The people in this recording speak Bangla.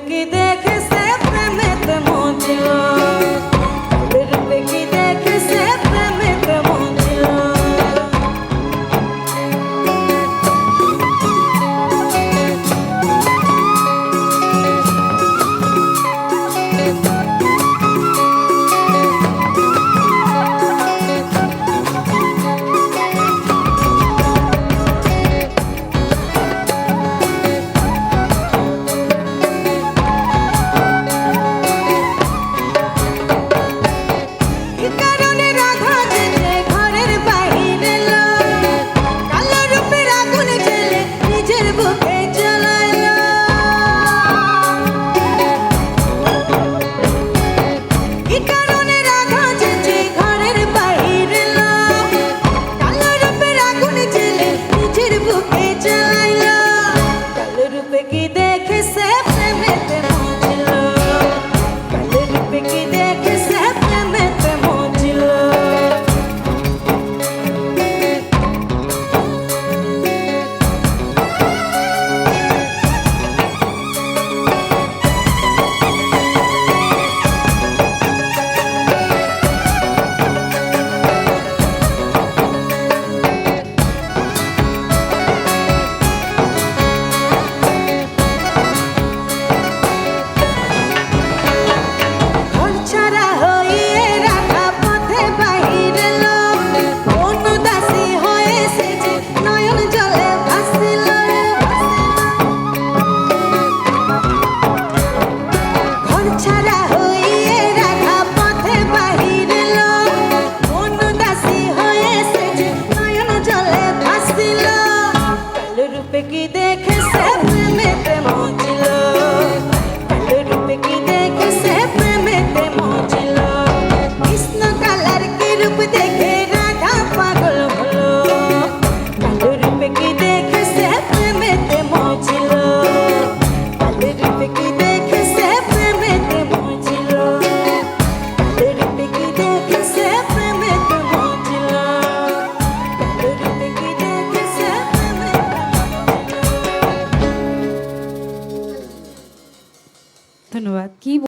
কি দেখেছে প্রেমেতে মজিয়া রূপে কি দেখেছে প্রেমেতে মজিয়া Thank se, se meten